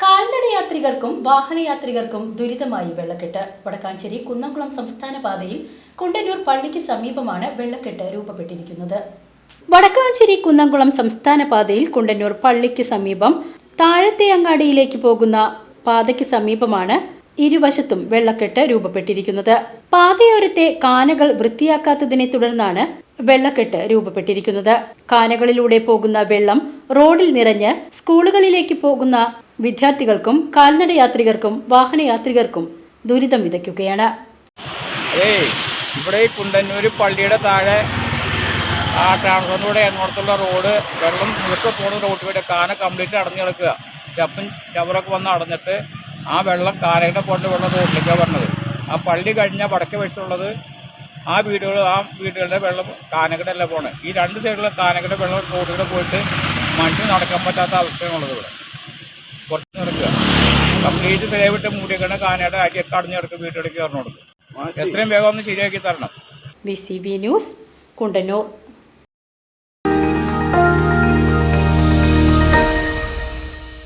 കാൽനട യാത്രികർക്കും വാഹനയാത്രികർക്കും ദുരിതമായി വെള്ളക്കെട്ട്. വടക്കാഞ്ചേരി കുന്നംകുളം സംസ്ഥാന പാതയിൽ കുണ്ടന്നൂർ പള്ളിക്ക് സമീപമാണ് വെള്ളക്കെട്ട് രൂപപ്പെട്ടിരിക്കുന്നത്. വടക്കാഞ്ചേരി കുന്നംകുളം സംസ്ഥാന പാതയിൽ കുണ്ടന്നൂർ പള്ളിക്ക് സമീപം താഴത്തെ അങ്ങാടിയിലേക്ക് പോകുന്ന പാതയ്ക്ക് സമീപമാണ് ഇരുവശത്തും വെള്ളക്കെട്ട് രൂപപ്പെട്ടിരിക്കുന്നത്. പാതയോരത്തെ കാനകൾ വൃത്തിയാക്കാത്തതിനെ തുടർന്നാണ് വെള്ളക്കെട്ട് രൂപപ്പെട്ടിരിക്കുന്നത്. കാനകളിലൂടെ പോകുന്ന വെള്ളം റോഡിൽ നിറഞ്ഞ് സ്കൂളുകളിലേക്ക് പോകുന്ന വിദ്യാർത്ഥികൾക്കും കാൽനട യാത്രികർക്കും വാഹനയാത്രികർക്കും ദുരിതം വിതയ്ക്കുകയാണ്. ഇവിടെ ഈ കുണ്ടന്നൂർ പള്ളിയുടെ താഴെ ആ ട്രാൻസ്ഫറിലൂടെ എങ്ങോട്ടുള്ള റോഡ് വെള്ളം മുഴുക്കെ പോകുന്ന റോഡ് വരെ കാന കംപ്ലീറ്റ് അടഞ്ഞു കിടക്കുക. ചപ്പും ചവറൊക്കെ വന്ന് അടഞ്ഞിട്ട് ആ വെള്ളം കാനയുടെ കൊണ്ട് വെള്ളം റോഡിലേക്കാണ് വരണത് ആ പള്ളി കഴിഞ്ഞ വടക്ക് വെച്ചുള്ളത് ആ വീടുകൾ ആ വീടുകളുടെ വെള്ളം കാനകടല്ല പോകണം ഈ രണ്ട് സൈഡിലെ കാനകട വെള്ളം റോഡിലൂടെ പോയിട്ട് മണ്ണ് നടക്കാൻ പറ്റാത്ത അവസ്ഥയാണുള്ളത് ഇവിടെ. കുറച്ച് നടക്കുക. കംപ്ലീറ്റ് ദയവിട്ട് മൂടിയേക്കണ കാനയുടെ അടിയൊക്കെ അടഞ്ഞു കിടക്കുക വീട്ടിലേക്ക് കയറണം. കൊടുക്കും എത്രയും വേഗം ഒന്ന് ശരിയാക്കി തരണം. B C B news Kundannoor